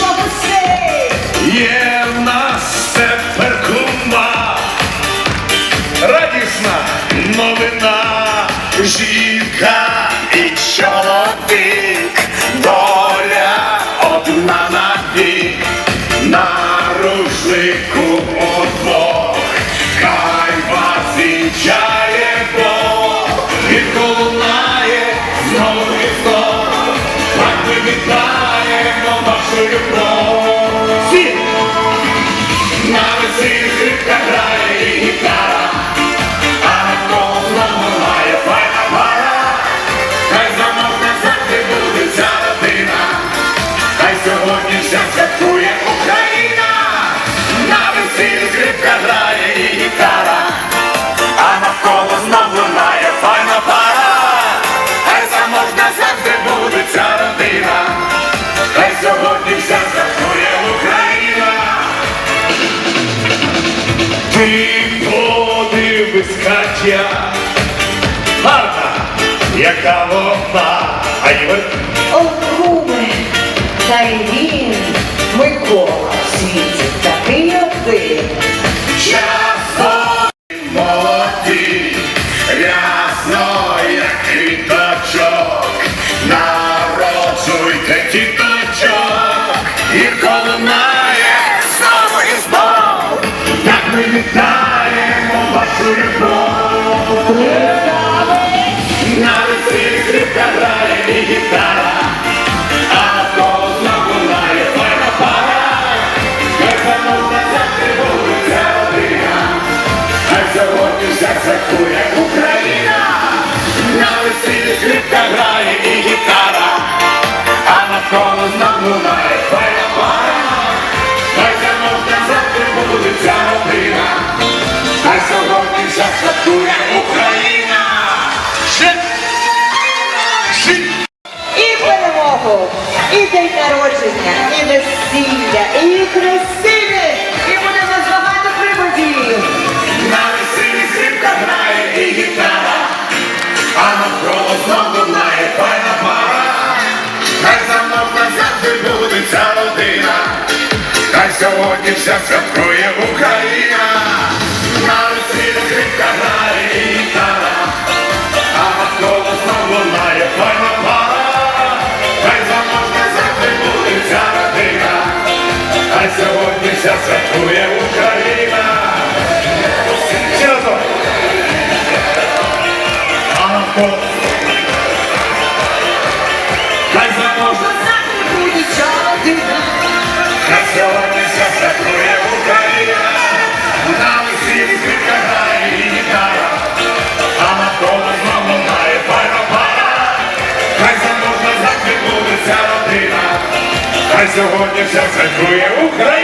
гостей! Є в нас тепер кума, радісна новина, жінка і чоловік, Катя, гарна, яка вона, а Ігор О, куме, та й він, Микола, в світі такий один. часто молоді, рясно, як квіточок, народжуйте діточок, і колунає знову і знов, як ми вітаємо На весіллі скрипка грає і гітара, а навколо знову лунає файна пара. Заможна ця родина, хай сьогодні вся Україна. На весіллі скрипка грає і гітара, а навколо знову лунає вся святкує Україна. Жит! Жит! І перемогу, і день народження, і весілля, і красиві, і буде нас багато приводів. На весіллі скрипка грає і гітара, а навколо знову лунає файна пара. Хай заможна завжди буде ця родина, хай сьогодні вся святкує Україна. Хай сьогодні вся святкує Україна.